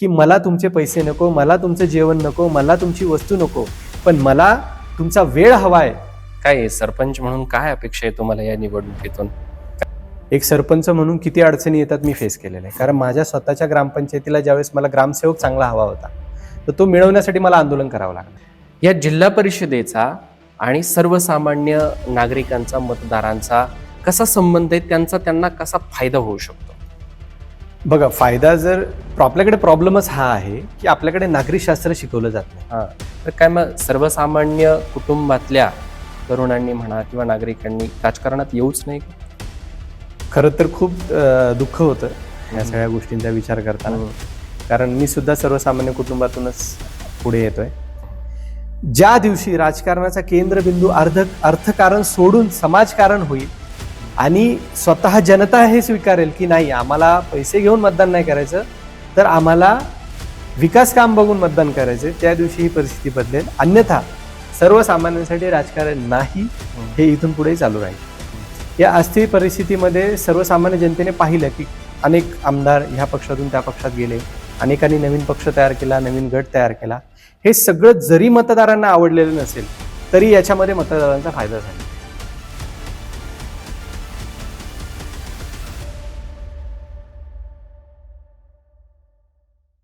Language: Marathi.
की मला तुमचे पैसे नको मला तुमचं जेवण नको मला तुमची वस्तू नको पण मला तुमचा वेळ हवाय. काय आहे, सरपंच म्हणून काय अपेक्षा आहे तुम्हाला या निवडणुकीतून? एक सरपंच म्हणून किती अडचणी येतात मी फेस केलेल्या आहे कारण माझ्या स्वतःच्या ग्रामपंचायतीला ज्यावेळेस मला ग्रामसेवक चांगला हवा होता तर तो मिळवण्यासाठी मला आंदोलन करावं लागलं. या जिल्हा परिषदेचा आणि सर्वसामान्य नागरिकांचा मतदारांचा कसा संबंध आहे त्यांचा त्यांना कसा फायदा होऊ शकतो? बघा फायदा जर आपल्याकडे प्रॉब्लेमच हा आहे की आपल्याकडे नागरिकशास्त्र शिकवलं जात नाही. हां. तर काय मग सर्वसामान्य कुटुंबातल्या तरुणांनी म्हणा किंवा नागरिकांनी राजकारणात येऊच नाही? खरं तर खूप अं, दुःख होतं या सगळ्या गोष्टींचा विचार करताना. कारण मी सुद्धा सर्वसामान्य कुटुंबातूनच पुढे येतोय. ज्या दिवशी राजकारणाचा केंद्रबिंदू अर्ध अर्थकारण सोडून समाजकारण होईल आणि स्वतः जनता हे स्वीकारेल की नाही आम्हाला पैसे घेऊन मतदान नाही करायचं तर आम्हाला विकास काम बघून मतदान करायचं त्या दिवशी ही परिस्थिती बदलेल. अन्यथा सर्वसामान्यांसाठी राजकारण नाही हे इथून पुढे चालू राहील. या अस्थिर परिस्थितीमध्ये सर्वसामान्य जनतेने पाहिलं की अनेक आमदार ह्या पक्षातून त्या पक्षात गेले अनेकांनी नवीन पक्ष तयार केला नवीन गट तयार केला. हे सगळं जरी मतदारांना आवडलेलं नसेल तरी याच्यामध्ये मतदारांचा फायदा झाला.